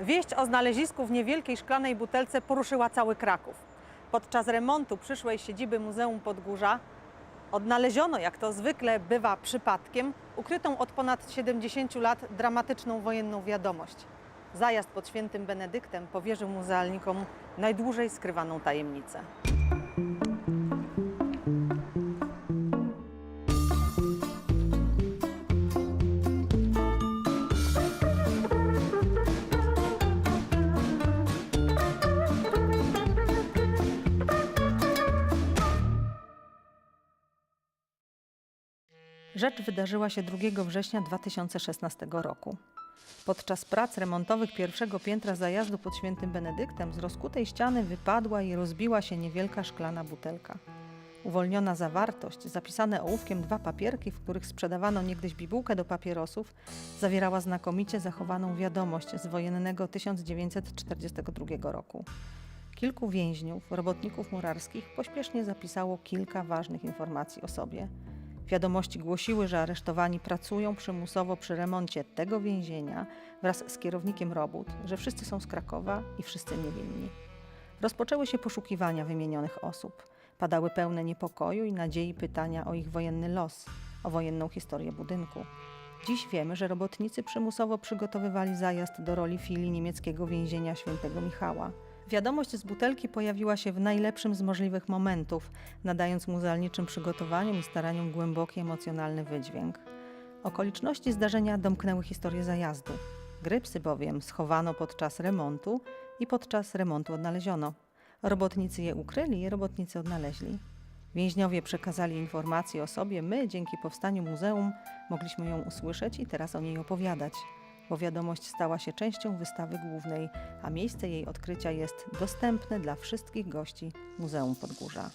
Wieść o znalezisku w niewielkiej szklanej butelce poruszyła cały Kraków. Podczas remontu przyszłej siedziby Muzeum Podgórza odnaleziono, jak to zwykle bywa przypadkiem, ukrytą od ponad 70 lat dramatyczną wojenną wiadomość. Zajazd pod świętym Benedyktem powierzył muzealnikom najdłużej skrywaną tajemnicę. Rzecz wydarzyła się 2 września 2016 roku. Podczas prac remontowych pierwszego piętra zajazdu pod świętym Benedyktem z rozkutej ściany wypadła i rozbiła się niewielka szklana butelka. Uwolniona zawartość, zapisane ołówkiem dwa papierki, w których sprzedawano niegdyś bibułkę do papierosów, zawierała znakomicie zachowaną wiadomość z wojennego 1942 roku. Kilku więźniów, robotników murarskich pośpiesznie zapisało kilka ważnych informacji o sobie. Wiadomości głosiły, że aresztowani pracują przymusowo przy remoncie tego więzienia wraz z kierownikiem robót, że wszyscy są z Krakowa i wszyscy niewinni. Rozpoczęły się poszukiwania wymienionych osób. Padały pełne niepokoju i nadziei pytania o ich wojenny los, o wojenną historię budynku. Dziś wiemy, że robotnicy przymusowo przygotowywali zajazd do roli filii niemieckiego więzienia świętego Michała. Wiadomość z butelki pojawiła się w najlepszym z możliwych momentów, nadając muzealniczym przygotowaniom i staraniom głęboki emocjonalny wydźwięk. Okoliczności zdarzenia domknęły historię zajazdu. Grypsy bowiem schowano podczas remontu i podczas remontu odnaleziono. Robotnicy je ukryli, robotnicy odnaleźli. Więźniowie przekazali informacje o sobie, my dzięki powstaniu muzeum mogliśmy ją usłyszeć i teraz o niej opowiadać, bo wiadomość stała się częścią wystawy głównej, a miejsce jej odkrycia jest dostępne dla wszystkich gości Muzeum Podgórza.